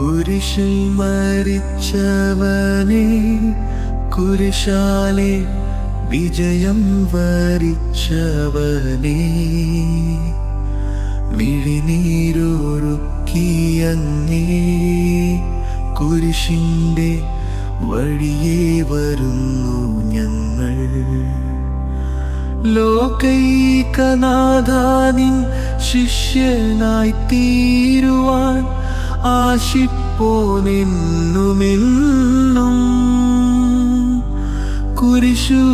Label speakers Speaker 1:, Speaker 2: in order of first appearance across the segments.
Speaker 1: കുരിശിൽ മരിച്ചവനെ കുരിശാലെ വിജയം വരിച്ചവനെ. വിഴിനീരൊരുക്കിയങ്ങേ കുരിശിന്റെ വഴിയേ വരുന്നു ഞങ്ങൾ. ലോകൈകനാഥാനിൻ ശിഷ്യനായി തീരുവാൻ ആശിപ്പോനെന്നുമെന്നും കുരിശു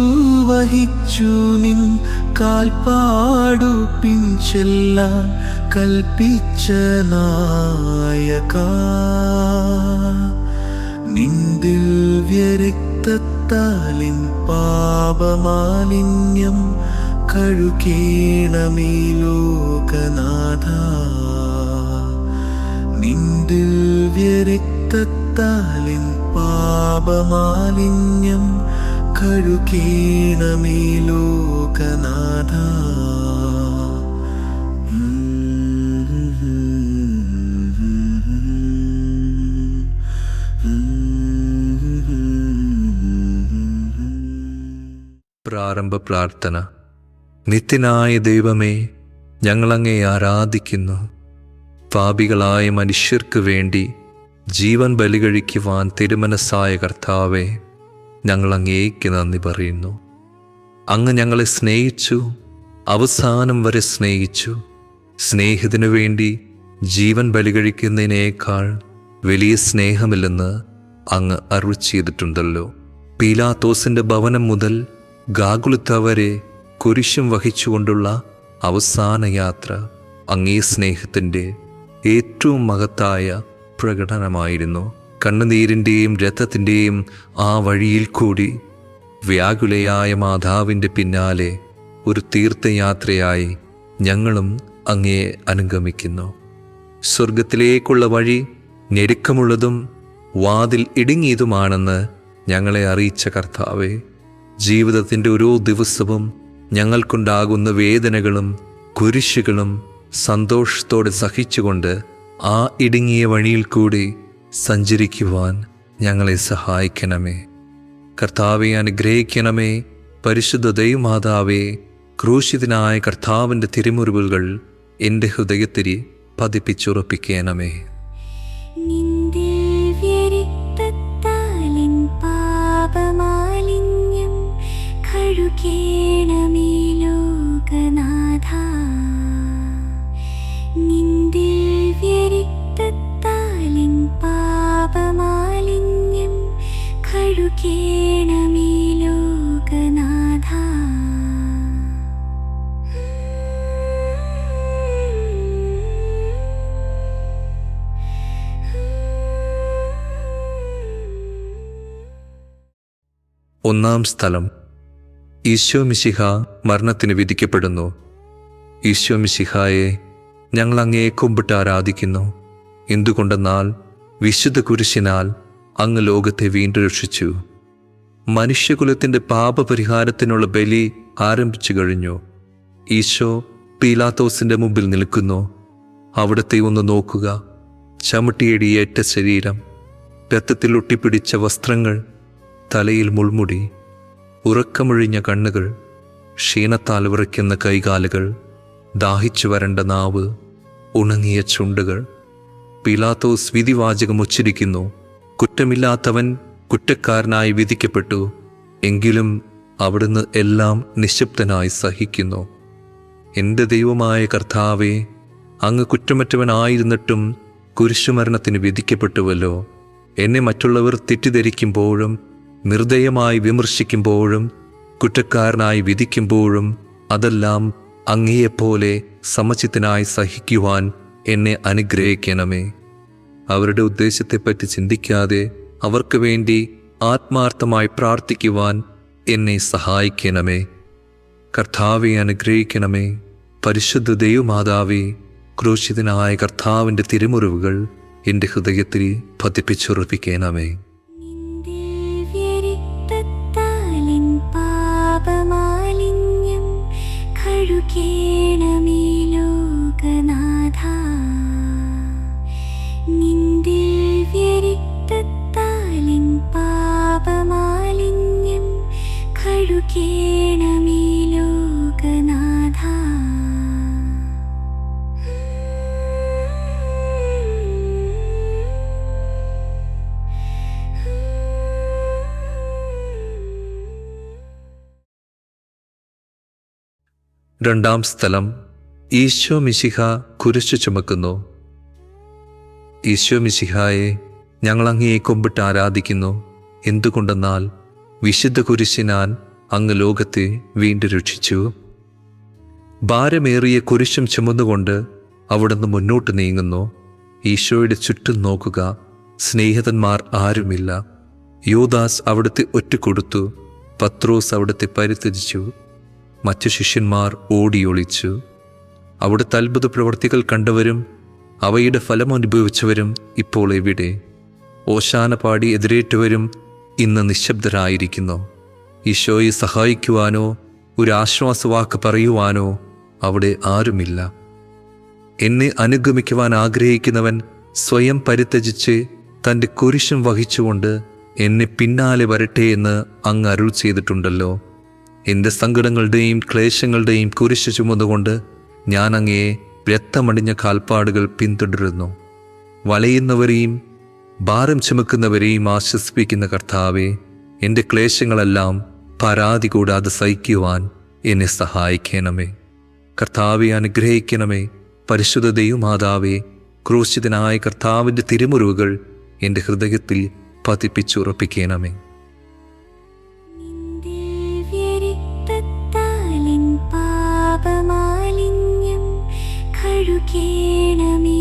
Speaker 1: വഹിച്ചു നിൻ കാൽപ്പാടു പിൻചെല്ലാൻ കൽപ്പിച്ച നായക. നിന്തിൽ വ്യരക്തത്താലിൻ പാപമാലിന്യം കഴുകേണമേ ലോകനാഥ. നിന്ദിൽ വ്യരക്തത്താലിൻ പാപമാലിന്യം കഴുകീണമേ ലോകനാഥ.
Speaker 2: പ്രാരംഭ പ്രാർത്ഥന. നിത്യനായ ദൈവമേ ഞങ്ങളങ്ങേ ആരാധിക്കുന്നു. പാപികളായ മനുഷ്യർക്ക് വേണ്ടി ജീവൻ ബലികഴിക്കുവാൻ തിരുമനസ്സായ കർത്താവെ ഞങ്ങൾ അങ്ങേക്ക് നന്ദി പറയുന്നു. അങ്ങ് ഞങ്ങളെ സ്നേഹിച്ചു അവസാനം വരെ സ്നേഹിച്ചു. സ്നേഹത്തിനു വേണ്ടി ജീവൻ ബലികഴിക്കുന്നതിനേക്കാൾ വലിയ സ്നേഹമില്ലെന്ന് അങ്ങ് അറിവ് ചെയ്തിട്ടുണ്ടല്ലോ. പീലാത്തോസിന്റെ ഭവനം മുതൽ ഗാകുലുത്ത കുരിശും വഹിച്ചുകൊണ്ടുള്ള അവസാന യാത്ര അങ്ങേ സ്നേഹത്തിന്റെ ഏറ്റവും മഹത്തായ പ്രകടനമായിരുന്നു. കണ്ണുനീരിന്റെയും രഥത്തിന്റെയും ആ വഴിയിൽ കൂടി വ്യാകുലയായ മാതാവിന്റെ പിന്നാലെ ഒരു തീർത്ഥയാത്രയായി ഞങ്ങളും അങ്ങയെ അനുഗമിക്കുന്നു. സ്വർഗത്തിലേക്കുള്ള വഴി ഞെരുക്കമുള്ളതും വാതിൽ ഇടുങ്ങിയതുമാണെന്ന് ഞങ്ങളെ അറിയിച്ച കർത്താവെ ജീവിതത്തിന്റെ ഓരോ ദിവസവും ഞങ്ങൾക്കുണ്ടാകുന്ന വേദനകളും കുരിശുകളും സന്തോഷത്തോടെ സഹിച്ചുകൊണ്ട് ആ ഇടുങ്ങിയ വഴിയിൽ കൂടി സഞ്ചരിക്കുവാൻ ഞങ്ങളെ സഹായിക്കണമേ. കർത്താവെ അനുഗ്രഹിക്കണമേ. പരിശുദ്ധ ദൈവമാതാവേ ക്രൂശിതനായ കർത്താവിന്റെ തിരുമുറിവുകൾ എന്റെ ഹൃദയത്തിൽ പതിപ്പിച്ചുറപ്പിക്കണമേ.
Speaker 3: പാപമാലിന്യം കഴുകേണമേ
Speaker 2: ഒന്നാം സ്ഥലം. ഈശോ മിശിഹ മരണത്തിന് വിധിക്കപ്പെടുന്നു. ഈശോ മിശിഹായെ ഞങ്ങൾ അങ്ങയെ കുമ്പിട്ട് ആരാധിക്കുന്നു. എന്തുകൊണ്ടെന്നാൽ വിശുദ്ധ കുരിശിനാൽ അങ്ങ് ലോകത്തെ വീണ്ടും രക്ഷിച്ചു. മനുഷ്യകുലത്തിന്റെ പാപപരിഹാരത്തിനുള്ള ബലി ആരംഭിച്ചു കഴിഞ്ഞു. ഈശോ പീലാത്തോസിന്റെ മുമ്പിൽ നിൽക്കുന്നു. അവിടത്തെ ഒന്ന് നോക്കുക. ചവിട്ടിയടിയേറ്റ ശരീരം. രക്തത്തിൽ ഒട്ടിപ്പിടിച്ച വസ്ത്രങ്ങൾ. തലയിൽ മുൾമുടി. ഉറക്കമൊഴിഞ്ഞ കണ്ണുകൾ. ക്ഷീണത്താൽ വിറയ്ക്കുന്ന കൈകാലുകൾ. ദാഹിച്ചു വരണ്ട നാവ് ഉണങ്ങിയ ചുണ്ടുകൾ. പിലാത്തോസ് വിധിവാചകം ഉച്ചരിക്കുന്നു. കുറ്റമില്ലാത്തവൻ കുറ്റക്കാരനായി വിധിക്കപ്പെട്ടു. എങ്കിലും അവിടുന്ന് എല്ലാം നിശബ്ദനായി സഹിക്കുന്നു. എന്റെ ദൈവമായ കർത്താവെ അങ്ങ് കുറ്റമറ്റവനായിരുന്നിട്ടും കുരിശുമരണത്തിന് വിധിക്കപ്പെട്ടുവല്ലോ. എന്നെ മറ്റുള്ളവർ തെറ്റിദ്ധരിക്കുമ്പോഴും നിർദ്ദയമായി വിമർശിക്കുമ്പോഴും കുറ്റക്കാരനായി വിധിക്കുമ്പോഴും അതെല്ലാം അങ്ങയെപ്പോലെ സമചിത്തനായി സഹിക്കുവാൻ എന്നെ അനുഗ്രഹിക്കണമേ. അവരുടെ ഉദ്ദേശത്തെപ്പറ്റി ചിന്തിക്കാതെ അവർക്ക് വേണ്ടി ആത്മാർത്ഥമായി പ്രാർത്ഥിക്കുവാൻ എന്നെ സഹായിക്കണമേ. കർത്താവെ അനുഗ്രഹിക്കണമേ. പരിശുദ്ധ ദൈവമാതാവേ ക്രൂശിതനായ കർത്താവിന്റെ തിരുമുറിവുകൾ എന്റെ ഹൃദയത്തിൽ പതിപ്പിച്ചുറപ്പിക്കണമേ.
Speaker 3: സുഖേന ലോകനാഥ പാപമാലിന്യം കഴുകേ
Speaker 2: രണ്ടാം സ്ഥലം ഈശോ മിശിഹ കുരിശു ചുമക്കുന്നു. ഈശോ മിശിഹായെ ഞങ്ങൾ അങ്ങയെ കൊമ്പിട്ട് ആരാധിക്കുന്നു. എന്തുകൊണ്ടെന്നാൽ വിശുദ്ധ കുരിശിനാൻ അങ്ങ് ലോകത്തെ വീണ്ടും രക്ഷിച്ചു. ഭാരമേറിയ കുരിശും ചുമന്നുകൊണ്ട് അവിടുന്ന് മുന്നോട്ട് നീങ്ങുന്നു. ഈശോയുടെ ചുറ്റും നോക്കുക സ്നേഹിതന്മാർ ആരുമില്ല. യോദാസ് അവിടുത്തെ ഒറ്റുകൊടുത്തു പത്രോസ് അവിടുത്തെ പരിത്യജിച്ചു. മറ്റു ശിഷ്യന്മാർ ഓടിയൊളിച്ചു. അവിടുത്തെ അത്ഭുത പ്രവർത്തികൾ കണ്ടവരും അവയുടെ ഫലം അനുഭവിച്ചവരും ഇപ്പോൾ എവിടെ? ഓശാന പാടി എതിരേറ്റവരും ഇന്ന് നിശബ്ദരായിരിക്കുന്നു. ഈശോയെ സഹായിക്കുവാനോ ഒരു ആശ്വാസവാക്ക് പറയുവാനോ അവിടെ ആരുമില്ല. എന്നെ അനുഗമിക്കുവാൻ ആഗ്രഹിക്കുന്നവൻ സ്വയം പരിത്യജിച്ച് തന്റെ കുരിശും വഹിച്ചുകൊണ്ട് എന്നെ പിന്നാലെ വരട്ടെ എന്ന് അങ്ങ് അരുൾ ചെയ്തിട്ടുണ്ടല്ലോ. എന്റെ സങ്കടങ്ങളുടെയും ക്ലേശങ്ങളുടെയും കുരിശ് ചുമന്നുകൊണ്ട് ഞാൻ അങ്ങയെ രക്തമണിഞ്ഞ കാൽപ്പാടുകൾ പിന്തുടരുന്നു. വലയുന്നവരെയും ഭാരം ചുമക്കുന്നവരെയും ആശ്വസിപ്പിക്കുന്ന കർത്താവെ എന്റെ ക്ലേശങ്ങളെല്ലാം പരാതി കൂടാതെ സഹിക്കുവാൻ എന്നെ സഹായിക്കണമേ. കർത്താവെ അനുഗ്രഹിക്കണമേ. പരിശുദ്ധ ദൈവമാതാവേ ക്രൂശിതനായ കർത്താവിന്റെ തിരുമുറിവുകൾ എന്റെ ഹൃദയത്തിൽ പതിപ്പിച്ചുറപ്പിക്കണമേ.
Speaker 1: കഴുകേണമേ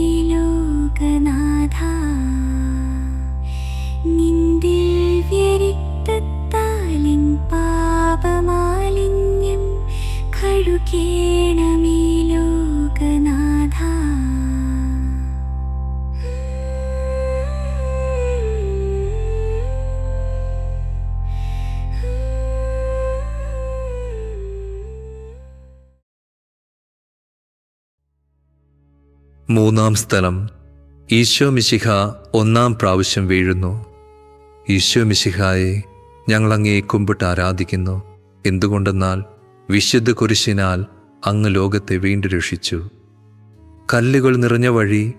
Speaker 2: മൂന്നാം സ്ഥലം. ഈശോ മിശിഹ ഒന്നാം പ്രാവശ്യം വീഴുന്നു. ഈശോ മിശിഹായെ ഞങ്ങൾ അങ്ങേ കുമ്പിട്ട് ആരാധിക്കുന്നു. എന്തുകൊണ്ടെന്നാൽ വിശുദ്ധ കുരിശിനാൽ അങ്ങ് ലോകത്തെ വീണ്ടും രക്ഷിച്ചു കല്ലുകൾ നിറഞ്ഞ വഴി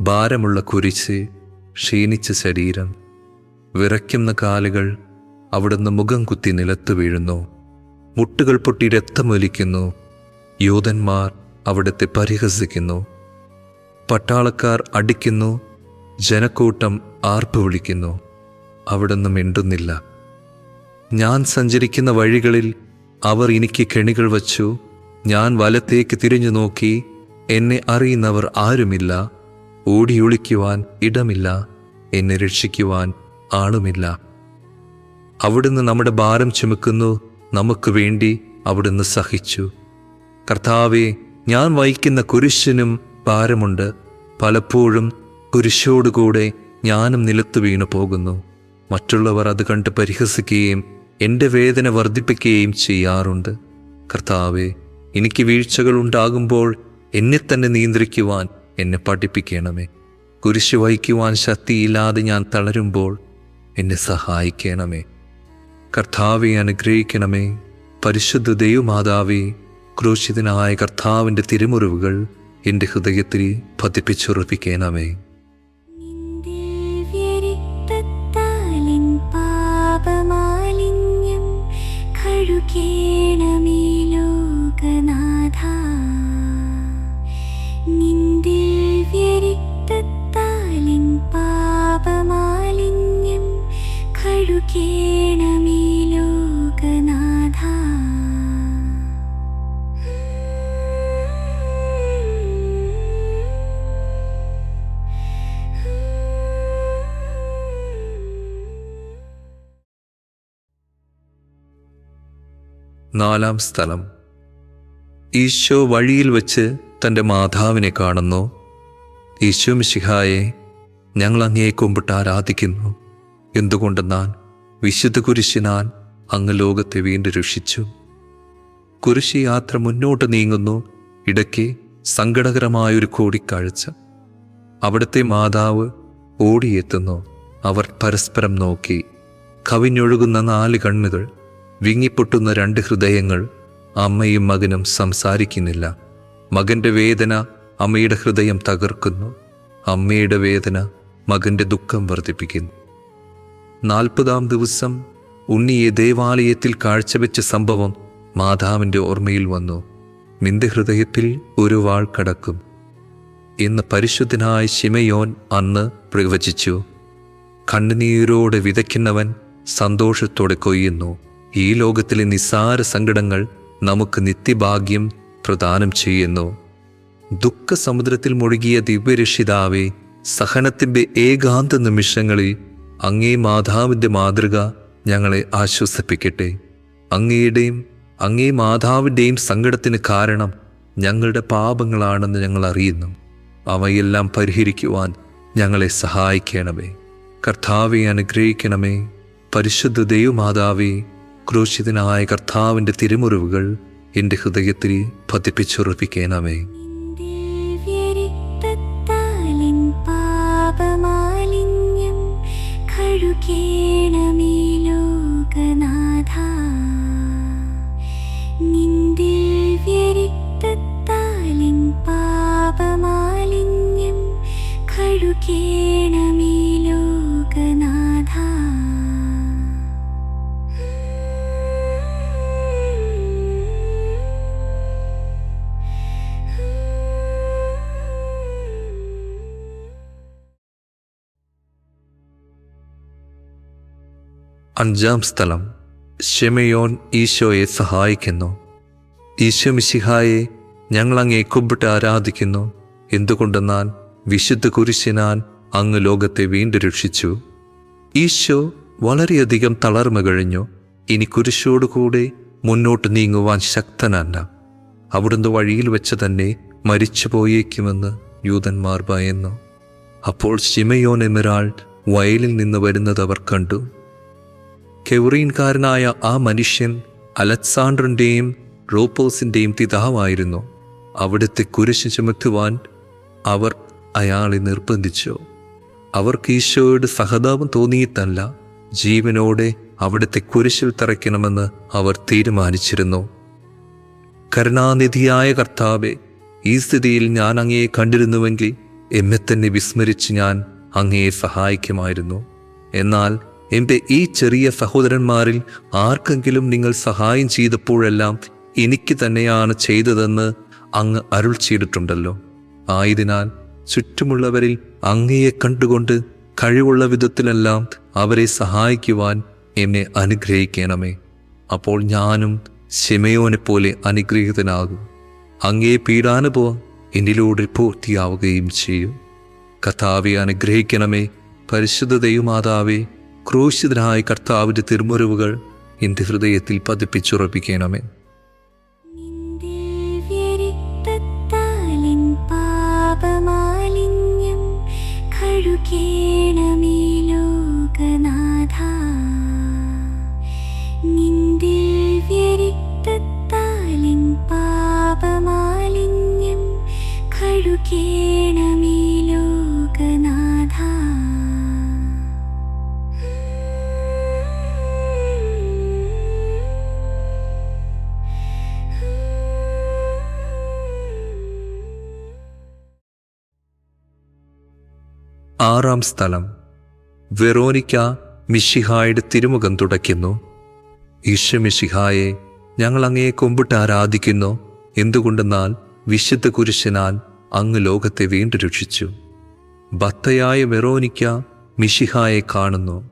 Speaker 2: ഭാരമുള്ള കുരിശ് ക്ഷീണിച്ച ശരീരം. വിറയ്ക്കുന്ന കാലുകൾ അവിടുന്ന് മുഖം കുത്തി നിലത്ത് വീഴുന്നു. മുട്ടുകൾ പൊട്ടി രക്തമൊലിക്കുന്നു. യൂതന്മാർ അവിടുത്തെ പരിഹസിക്കുന്നു. പട്ടാളക്കാർ അടിക്കുന്നു ജനക്കൂട്ടം ആർപ്പ് വിളിക്കുന്നു. അവിടുന്ന് മിണ്ടുന്നില്ല. ഞാൻ സഞ്ചരിക്കുന്ന വഴികളിൽ അവർ എനിക്ക് കെണികൾ വച്ചു. ഞാൻ വലത്തേക്ക് തിരിഞ്ഞു നോക്കി. എന്നെ അറിയുന്നവർ ആരുമില്ല. ഓടിയൊളിക്കുവാൻ ഇടമില്ല. എന്നെ രക്ഷിക്കുവാൻ ആളുമില്ല. അവിടുന്ന് നമ്മുടെ ഭാരം ചുമക്കുന്നു. നമുക്ക് വേണ്ടി അവിടുന്ന് സഹിച്ചു. കർത്താവെ ഞാൻ വഹിക്കുന്ന കുരിശിനും ഭാരമുണ്ട് പലപ്പോഴും കുരിശോടുകൂടെ ഞാനും നിലത്തു വീണു പോകുന്നു. മറ്റുള്ളവർ അത് കണ്ട് പരിഹസിക്കുകയും എന്റെ വേദന വർദ്ധിപ്പിക്കുകയും ചെയ്യാറുണ്ട്. കർത്താവെ എനിക്ക് വീഴ്ചകൾ ഉണ്ടാകുമ്പോൾ എന്നെ തന്നെ നിയന്ത്രിക്കുവാൻ എന്നെ പഠിപ്പിക്കണമേ. കുരിശ് വഹിക്കുവാൻ ശക്തിയില്ലാതെ ഞാൻ തളരുമ്പോൾ എന്നെ സഹായിക്കണമേ. കർത്താവെ അനുഗ്രഹിക്കണമേ. പരിശുദ്ധ ദൈവമാതാവേ ക്രൂശിതനായ കർത്താവിന്റെ തിരുമുറിവുകൾ എന്റെ ഹൃദയത്തിൽ
Speaker 1: പതിപ്പിച്ചുറപ്പിക്കേനാമേ കഴുകേണമേ പാപമാലിന്യം കഴുകേണമേ
Speaker 2: നാലാം സ്ഥലം. ഈശോ വഴിയിൽ വച്ച് തന്റെ മാതാവിനെ കാണുന്നു. ഈശോ മിശിഹായെ ഞങ്ങൾ അങ്ങയെ കുമ്പിട്ട് ആരാധിക്കുന്നു. എന്തുകൊണ്ടെന്നാൽ വിശുദ്ധ കുരിശിനാൽ അങ്ങ് ലോകത്തെ വീണ്ടും രക്ഷിച്ചു. കുരിശി യാത്ര മുന്നോട്ട് നീങ്ങുന്നു. ഇടയ്ക്ക് സങ്കടകരമായൊരു കൂടിക്കാഴ്ച. അവിടുത്തെ മാതാവ് ഓടിയെത്തുന്നു. അവർ പരസ്പരം നോക്കി. കവിഞ്ഞൊഴുകുന്ന നാല് കണ്ണുകൾ വിങ്ങിപ്പൊട്ടുന്ന രണ്ട് ഹൃദയങ്ങൾ അമ്മയും മകനും സംസാരിക്കുന്നില്ല. മകന്റെ വേദന അമ്മയുടെ ഹൃദയം തകർക്കുന്നു. അമ്മയുടെ വേദന മകന്റെ ദുഃഖം വർദ്ധിപ്പിക്കുന്നു. നാൽപ്പതാം ദിവസം ഉണ്ണിയെ ദേവാലയത്തിൽ കാഴ്ചവെച്ച സംഭവം മാതാവിന്റെ ഓർമ്മയിൽ വന്നു. നിന്റെ ഹൃദയത്തിൽ ഒരു വാൾ കടക്കും എന്ന് പരിശുദ്ധനായ ശിമയോൻ അന്ന് പ്രവചിച്ചു. കണ്ണുനീരോടെ വിതയ്ക്കുന്നവൻ സന്തോഷത്തോടെ കൊയ്യുന്നു. ഈ ലോകത്തിലെ നിസ്സാര സങ്കടങ്ങൾ നമുക്ക് നിത്യഭാഗ്യം പ്രദാനം ചെയ്യുന്നു. ദുഃഖസമുദ്രത്തിൽ മുഴുകിയ ദിവ്യരക്ഷിതാവെ സഹനത്തിന്റെ ഏകാന്ത നിമിഷങ്ങളിൽ അങ്ങേ മാതാവിന്റെ മാതൃക ഞങ്ങളെ ആശ്വസിപ്പിക്കട്ടെ. അങ്ങയുടെയും അങ്ങേ മാതാവിന്റെയും സങ്കടത്തിന് കാരണം ഞങ്ങളുടെ പാപങ്ങളാണെന്ന് ഞങ്ങൾ അറിയുന്നു. അവയെല്ലാം പരിഹരിക്കുവാൻ ഞങ്ങളെ സഹായിക്കണമേ. കർത്താവെ അനുഗ്രഹിക്കണമേ. പരിശുദ്ധ ദൈവമാതാവേ ക്രൂശിതനായ കർത്താവിന്റെ തിരുമുറിവുകൾ എന്റെ ഹൃദയത്തിൽ പതിപ്പിച്ചുറപ്പിക്കണമേ
Speaker 1: പാപമാലിന്യം കഴുകേണമേ
Speaker 2: അഞ്ചാം സ്ഥലം ഷെമയോൻ ഈശോയെ സഹായിക്കുന്നു. ഈശോ മിശിഹായെ ഞങ്ങൾ അങ്ങേ കുമ്പിട്ട് ആരാധിക്കുന്നു. എന്തുകൊണ്ടെന്നാൽ വിശുദ്ധ കുരിശിനാൻ അങ്ങ് ലോകത്തെ വീണ്ടും രക്ഷിച്ചു. ഈശോ വളരെയധികം തളർമ കഴിഞ്ഞു. ഇനി കുരിശോടുകൂടെ മുന്നോട്ട് നീങ്ങുവാൻ ശക്തനല്ല. അവിടുന്ന് വഴിയിൽ വെച്ച് തന്നെ മരിച്ചു പോയേക്കുമെന്ന് യൂതന്മാർ ഭയന്നു അപ്പോൾ ശിമയോൻ എമിരാൾ വയലിൽ നിന്ന് വരുന്നത് അവർ കണ്ടു. കെവറീൻകാരനായ ആ മനുഷ്യൻ അലക്സാണ്ടറിന്റെയും റോപ്പോസിന്റെയും പിതാവായിരുന്നു. അവിടുത്തെ കുരിശ് ചുമത്തുവാൻ അവർ അയാളെ നിർബന്ധിച്ചു. അവർക്ക് ഈശോയോട് സഹതാപം തോന്നിയിട്ടല്ല ജീവനോടെ അവിടുത്തെ കുരിശിൽ തറയ്ക്കണമെന്ന് അവർ തീരുമാനിച്ചിരുന്നു. കരുണാനിധിയായ കർത്താവെ ഈ സ്ഥിതിയിൽ ഞാൻ അങ്ങയെ കണ്ടിരുന്നുവെങ്കിൽ എന്നെ തന്നെ വിസ്മരിച്ച് ഞാൻ അങ്ങയെ സഹായിക്കുമായിരുന്നു. എന്നാൽ എന്റെ ഈ ചെറിയ സഹോദരന്മാരിൽ ആർക്കെങ്കിലും നിങ്ങൾ സഹായം ചെയ്തപ്പോഴെല്ലാം എനിക്ക് തന്നെയാണ് ചെയ്തതെന്ന് അങ്ങ് അരുൾ ചെയ്തിട്ടുണ്ടല്ലോ. ആയതിനാൽ ചുറ്റുമുള്ളവരിൽ അങ്ങയെ കണ്ടുകൊണ്ട് കഴിവുള്ള വിധത്തിലെല്ലാം അവരെ സഹായിക്കുവാൻ എന്നെ അനുഗ്രഹിക്കണമേ. അപ്പോൾ ഞാനും ശിമയോനെ പോലെ അനുഗ്രഹീതനാകും. അങ്ങേ പീഡാനുഭവം എന്നിലൂടെ പൂർത്തിയാവുകയും ചെയ്യും. കഥാവെ അനുഗ്രഹിക്കണമേ. പരിശുദ്ധ ദൈവമാതാവേ ക്രൂശിതനായ കർത്താവിന്റെ തിരുമുറിവുകൾ എന്റെ ഹൃദയത്തിൽ പതിപ്പിച്ചുറപ്പിക്കണമേ. ആറാം സ്ഥലം. വെറോനിക്ക മിഷിഹായുടെ തിരുമുഖം തുടയ്ക്കുന്നു. ഈശോ മിഷിഹായെ ഞങ്ങൾ അങ്ങയെ കൊമ്പിട്ട് ആരാധിക്കുന്നു. എന്തുകൊണ്ടെന്നാൽ വിശുദ്ധ കുരിശനാൽ അങ്ങ് ലോകത്തെ വീണ്ടും രക്ഷിച്ചു. ഭക്തയായ വെറോനിക്ക മിഷിഹായെ കാണുന്നു.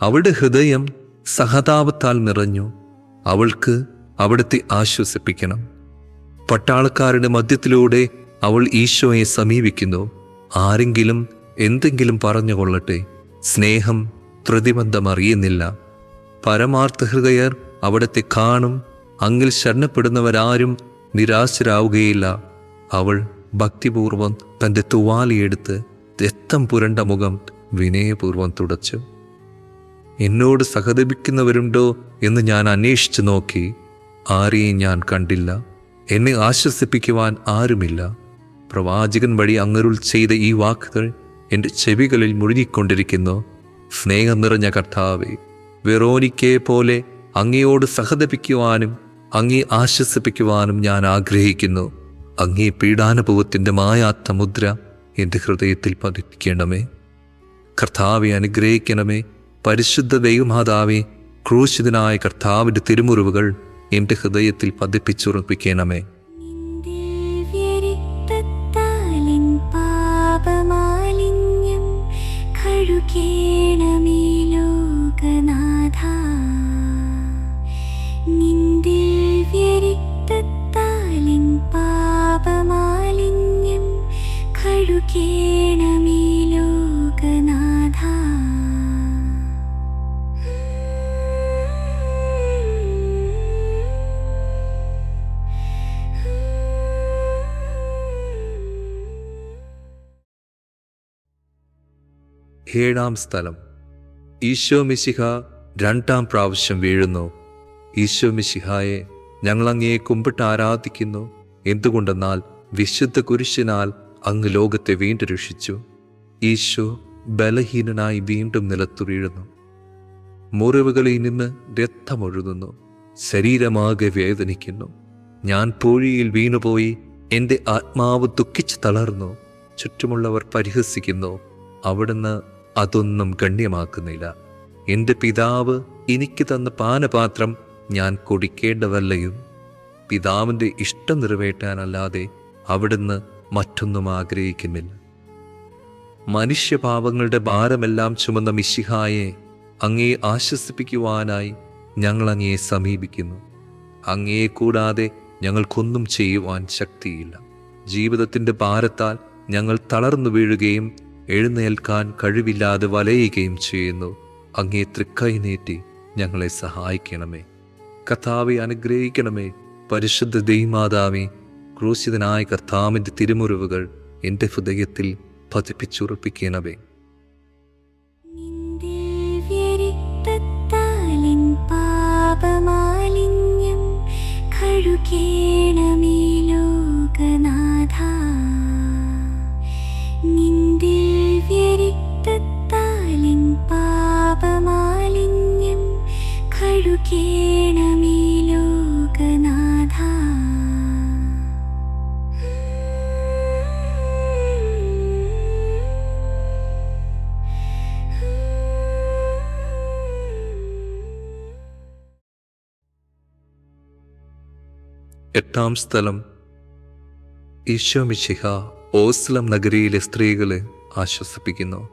Speaker 2: അവളുടെ ഹൃദയം സഹതാപത്താൽ നിറഞ്ഞു. അവൾക്ക് അവിടുത്തെ ആശ്വസിപ്പിക്കണം. പട്ടാളക്കാരുടെ മധ്യത്തിലൂടെ അവൾ ഈശോയെ സമീപിക്കുന്നു. ആരെങ്കിലും എന്തെങ്കിലും പറഞ്ഞുകൊള്ളട്ടെ. സ്നേഹം പ്രതിബന്ധം അറിയുന്നില്ല പരമാർത്ഥ ഹൃദയർ അവിടത്തെ കാണും അങ്ങിൽ ശരണപ്പെടുന്നവരാരും നിരാശരാവുകയില്ല. അവൾ ഭക്തിപൂർവം തന്റെ തുവാലിയെടുത്ത് രക്തം പുരണ്ട മുഖം വിനയപൂർവം തുടച്ചു. എന്നോട് സഹതപിക്കുന്നവരുണ്ടോ എന്ന് ഞാൻ അന്വേഷിച്ചു നോക്കി. ആരെയും ഞാൻ കണ്ടില്ല. എന്നെ ആശ്വസിപ്പിക്കുവാൻ ആരുമില്ല. പ്രവാചകൻ വഴി അങ്ങരുൾ ചെയ്ത ഈ വാക്കുകൾ എന്റെ ചെവികളിൽ മുഴുകിക്കൊണ്ടിരിക്കുന്നു. സ്നേഹം നിറഞ്ഞ കർത്താവെ വെറോനിക്കയെ പോലെ അങ്ങയോട് സഹതപിക്കുവാനും അങ്ങേ ആശ്വസിപ്പിക്കുവാനും ഞാൻ ആഗ്രഹിക്കുന്നു. അങ്ങേ പീഡാനുഭവത്തിന്റെ മായാത്ത മുദ്ര എന്റെ ഹൃദയത്തിൽ പതിപ്പിക്കണമേ കർത്താവെ അനുഗ്രഹിക്കണമേ. പരിശുദ്ധ ദൈവമാതാവെ ക്രൂശിതനായ കർത്താവിന്റെ തിരുമുറിവുകൾ എന്റെ ഹൃദയത്തിൽ പതിപ്പിച്ചുറപ്പിക്കണമേ.
Speaker 1: നിൻ ലോകനാഥ. പാപമാലിന്യം കഴുകേണമേ ലോകനാഥ.
Speaker 2: ഏഴാം സ്ഥലം. ഈശോ മിശിഹ രണ്ടാം പ്രാവശ്യം വീഴുന്നു. ഈശോ മിശിഹായെ ഞങ്ങൾ അങ്ങയെ കുമ്പിട്ട് ആരാധിക്കുന്നു. എന്തുകൊണ്ടെന്നാൽ വിശുദ്ധ കുരിശിനാൽ അങ്ങ് ലോകത്തെ വീണ്ടും രക്ഷിച്ചു ഈശോ ബലഹീനനായി വീണ്ടും നിലത്തു വീഴുന്നു മുറിവുകളിൽ നിന്ന് രക്തമൊഴുകുന്നു ശരീരമാകെ വേദനിക്കുന്നു. ഞാൻ പൂഴിയിൽ വീണുപോയി എന്റെ ആത്മാവ് ദുഃഖിച്ച് തളർന്നു. ചുറ്റുമുള്ളവർ പരിഹസിക്കുന്നു. അവിടുന്ന് അതൊന്നും ഗണ്യമാക്കുന്നില്ല. എന്റെ പിതാവ് എനിക്ക് തന്ന പാനപാത്രം ഞാൻ കുടിക്കേണ്ടതല്ലയും പിതാവിന്റെ ഇഷ്ടം നിറവേറ്റാനല്ലാതെ അവിടുന്ന് മറ്റൊന്നും ആഗ്രഹിക്കുന്നില്ല. മനുഷ്യപാപങ്ങളുടെ ഭാരമെല്ലാം ചുമന്ന മിശിഹായെ അങ്ങയെ ആശ്വസിപ്പിക്കുവാനായി ഞങ്ങൾ അങ്ങയെ സമീപിക്കുന്നു. അങ്ങയെ കൂടാതെ ഞങ്ങൾക്കൊന്നും ചെയ്യുവാൻ ശക്തിയില്ല. ജീവിതത്തിന്റെ ഭാരത്താൽ ഞങ്ങൾ തളർന്നു വീഴുകയും എഴുന്നേൽക്കാൻ കഴിവില്ലാതെ വലയുകയും ചെയ്യുന്നു. അങ്ങേ തൃക്കൈ നീട്ടി ഞങ്ങളെ സഹായിക്കണമേ. കർത്താവെ അനുഗ്രഹിക്കണമേ. പരിശുദ്ധ ദൈമാതാവി ക്രൂശിതനായ കർത്താവിന്റെ തിരുമുറിവുകൾ എന്റെ ഹൃദയത്തിൽ പതിപ്പിച്ചുറപ്പിക്കണമേ.
Speaker 1: പാപമാലിന്യം കഴുകേണമേ ലോകനാഥ.
Speaker 2: എട്ടാം സ്ഥലം. ഈശോ മിശിഹ ഓസ്ലം നഗരിയിലെ സ്ത്രീകളെ ആശ്വസിപ്പിക്കുന്നു.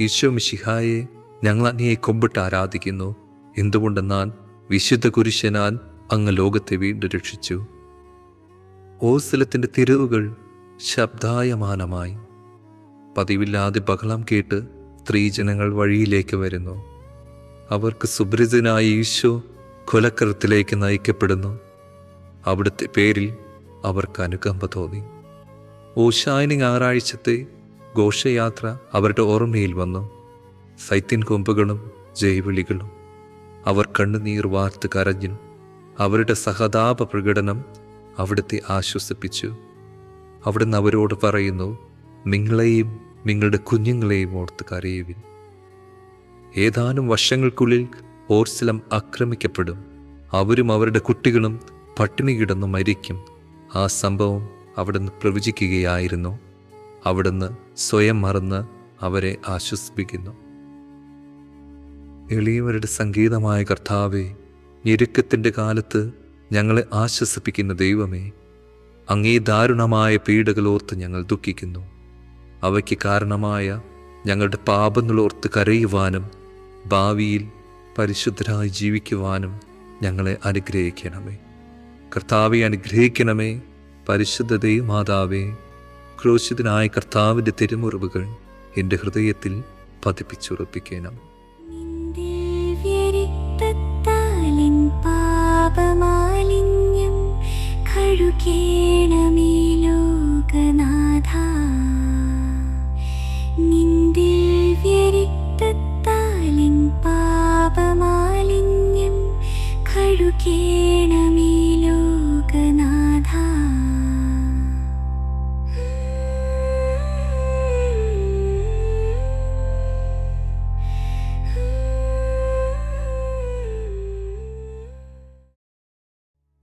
Speaker 2: ഈശോ മിശിഹായെ ഞങ്ങൾ അങ്ങയെ കൊമ്പിട്ട് ആരാധിക്കുന്നു. എന്തുകൊണ്ടെന്നാൽ വിശുദ്ധ കുരിശനാൽ അങ്ങ് ലോകത്തെ വീണ്ടും രക്ഷിച്ചു. ഓസ്ലത്തിന്റെ തിരിവുകൾ ശബ്ദായമാനമായി. പതിവില്ലാതെ ബഹളം കേട്ട് സ്ത്രീജനങ്ങൾ വഴിയിലേക്ക് വരുന്നു. അവർക്ക് സുപരിചിതനായ ഈശോ കൊലക്കരത്തിലേക്ക് നയിക്കപ്പെടുന്നു. അവിടുത്തെ പേരിൽ അവർക്ക് അനുകമ്പ തോന്നി. ഓശായനി ഞായറാഴ്ചത്തെ ഘോഷയാത്ര അവരുടെ ഓർമ്മയിൽ വന്നു. സൈത്യൻ കൊമ്പുകളും ജൈവിളികളും അവർ കണ്ണുനീർ വാർത്ത് കരഞ്ഞു അവരുടെ സഹതാപ പ്രകടനം അവിടുത്തെ ആശ്വസിപ്പിച്ചു. അവിടുന്ന് അവരോട് പറയുന്നു നിങ്ങളെയും നിങ്ങളുടെ കുഞ്ഞുങ്ങളെയും ഓർത്ത് കരയുവിൻ. ഏതാനും വർഷങ്ങൾക്കുള്ളിൽ ഓർസിലം ആക്രമിക്കപ്പെടും. അവരും അവരുടെ കുട്ടികളും പട്ടിണി കിടന്നു മരിക്കും. ആ സംഭവം അവിടുന്ന് പ്രവചിക്കുകയായിരുന്നു. അവിടുന്ന് സ്വയം മറന്ന് അവരെ ആശ്വസിപ്പിക്കുന്നു. എളിയവരുടെ സംഗീതമായ കർത്താവെ ഞെരുക്കത്തിന്റെ കാലത്ത് ഞങ്ങളെ ആശ്വസിപ്പിക്കുന്ന ദൈവമേ അങ്ങേ ദാരുണമായ പീഡകളോർത്ത് ഞങ്ങൾ ദുഃഖിക്കുന്നു. അവയ്ക്ക് കാരണമായ ഞങ്ങളുടെ പാപങ്ങളോർത്ത് കരയുവാനും ഭാവിയിൽ പരിശുദ്ധരായി ജീവിക്കുവാനും ഞങ്ങളെ അനുഗ്രഹിക്കണമേ. കർത്താവെ അനുഗ്രഹിക്കണമേ. പരിശുദ്ധ ദൈവമാതാവേ ക്രോശിതനായ കർത്താവിന്റെ തിരുമുറിവുകൾ എന്റെ ഹൃദയത്തിൽ പതിപ്പിച്ചുറപ്പിക്കണം.
Speaker 1: പാപമാലിന്യം കഴുകേണമേ ലോകനാഥ.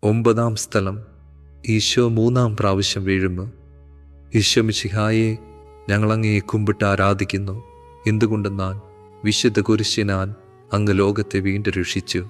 Speaker 2: ഒമ്പതാം സ്ഥലം. ഈശോ മൂന്നാം പ്രാവശ്യം വീഴുന്നു. ഈശോ മിശിഹായെ ഞങ്ങൾ അങ്ങയെ കുമ്പിട്ട് ആരാധിക്കുന്നു. എന്തുകൊണ്ടെന്നാൽ വിശുദ്ധ കുരിശിനാൽ അങ്ങ് ലോകത്തെ വീണ്ടും രക്ഷിച്ചു.